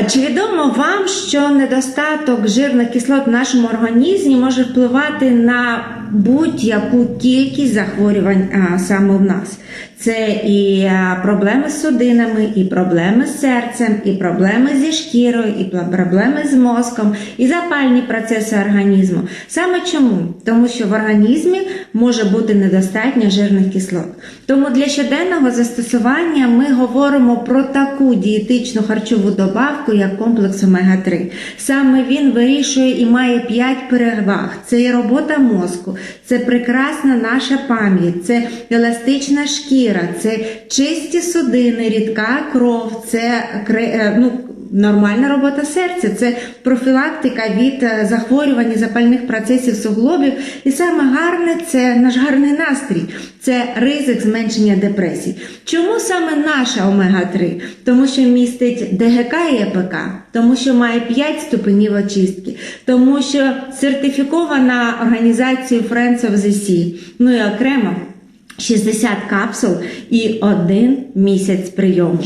А чи відомо вам, що недостаток жирних кислот в нашому організмі може впливати на будь-яку кількість захворювань а, саме в нас? Це і проблеми з судинами, і проблеми з серцем, і проблеми зі шкірою, і проблеми з мозком, і запальні процеси організму. Саме чому? Тому що в організмі може бути недостатньо жирних кислот. Тому для щоденного застосування ми говоримо про таку дієтичну харчову добавку, як комплекс омега-3. Саме він вирішує і має 5 переваг: це і робота мозку, це прекрасна наша пам'ять, це еластична шкіра, це чисті судини, рідка кров, це е, ну, Нормальна робота серця це профілактика від е, захворювань і запальних процесів суглобів. І саме гарне це наш гарний настрій, це ризик зменшення депресій. Чому саме наша омега-3? Тому що містить ДГК і ЕПК, тому що має 5 ступенів очистки, тому що сертифікована організацією Friends of the Sea, ну і окремо 60 капсул і один місяць прийому.